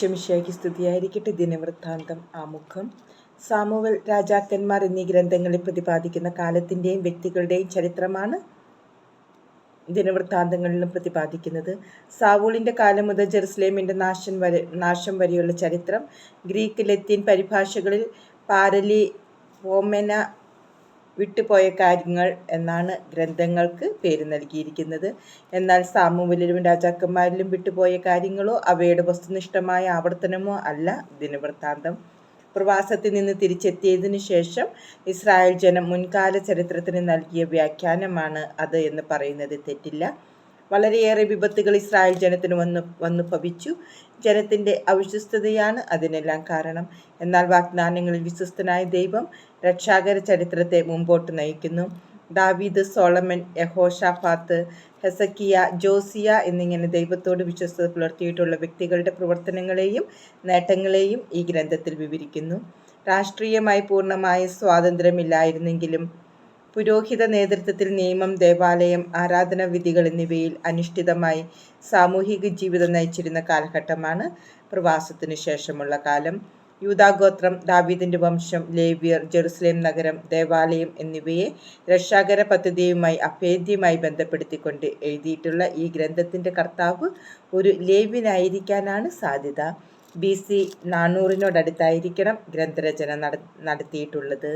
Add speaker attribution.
Speaker 1: ശമിഷയ്ക്ക് സ്തുതിയായിരിക്കട്ടെ ദിനവൃത്താന്തം ആമുഖം. സാമുവൽ രാജാക്കന്മാർ എന്നീ ഗ്രന്ഥങ്ങളിൽ പ്രതിപാദിക്കുന്ന കാലത്തിന്റെയും വ്യക്തികളുടെയും ചരിത്രമാണ് ദിനവൃത്താന്തങ്ങളിലും പ്രതിപാദിക്കുന്നത്. സാവൂളിന്റെ കാലം മുതൽ ജെറുസലേമിന്റെ നാശം വരെ നാശം വരെയുള്ള ചരിത്രം ഗ്രീക്ക് ലത്തീൻ പരിഭാഷകളിൽ പാരലി പോമെന വിട്ടുപോയ കാര്യങ്ങൾ എന്നാണ് ഗ്രന്ഥങ്ങൾക്ക് പേര് നൽകിയിരിക്കുന്നത്. എന്നാൽ സാമൂവലിലും രാജാക്കന്മാരിലും വിട്ടുപോയ കാര്യങ്ങളോ അവയുടെ വസ്തുനിഷ്ഠമായ ആവർത്തനമോ അല്ല ദിനവൃത്താന്തം. പ്രവാസത്തിൽ നിന്ന് തിരിച്ചെത്തിയതിനു ശേഷം ഇസ്രായേൽ ജനം മുൻകാല ചരിത്രത്തിന് നൽകിയ വ്യാഖ്യാനമാണ് അത് എന്ന് പറയുന്നത് തെറ്റില്ല. വളരെയേറെ വിപത്തുകൾ ഇസ്രായേൽ ജനത്തിന് വന്ന് വന്നു ഭവിച്ചു. ജനത്തിന്റെ അവിശ്വസ്തതയാണ് അതിനെല്ലാം കാരണം. എന്നാൽ വാഗ്ദാനങ്ങളിൽ വിശ്വസ്തനായ ദൈവം രക്ഷാകര ചരിത്രത്തെ മുമ്പോട്ട് നയിക്കുന്നു. ദാവീദ് സോളമൻ യഹോഷാഫാത്ത് ഹെസക്കിയ ജോസിയ എന്നിങ്ങനെ ദൈവത്തോട് വിശ്വസ്തത പുലർത്തിയിട്ടുള്ള വ്യക്തികളുടെ പ്രവർത്തനങ്ങളെയും നേട്ടങ്ങളെയും ഈ ഗ്രന്ഥത്തിൽ വിവരിക്കുന്നു. രാഷ്ട്രീയമായി പൂർണമായ സ്വാതന്ത്ര്യമില്ലായിരുന്നെങ്കിലും പുരോഹിത നേതൃത്വത്തിൽ നിയമം ദേവാലയം ആരാധനാവിധികൾ എന്നിവയിൽ അനുഷ്ഠിതമായി സാമൂഹിക ജീവിതം നയിച്ചിരുന്ന കാലഘട്ടമാണ് പ്രവാസത്തിനു ശേഷമുള്ള കാലം. യൂതാഗോത്രം ദാവീദിന്റെ വംശം ലേവിയർ ജെറുസലേം നഗരം ദേവാലയം എന്നിവയെ രക്ഷാകര പദ്ധതിയുമായി അഭേദ്യമായി ബന്ധപ്പെടുത്തിക്കൊണ്ട് എഴുതിയിട്ടുള്ള ഈ ഗ്രന്ഥത്തിന്റെ കർത്താവ് ഒരു ലേവ്യനായിരിക്കാനാണ് സാധ്യത. ബി സി നാനൂറിനോടടുത്തായിരിക്കണം ഗ്രന്ഥരചന നടത്തിയിട്ടുള്ളത്.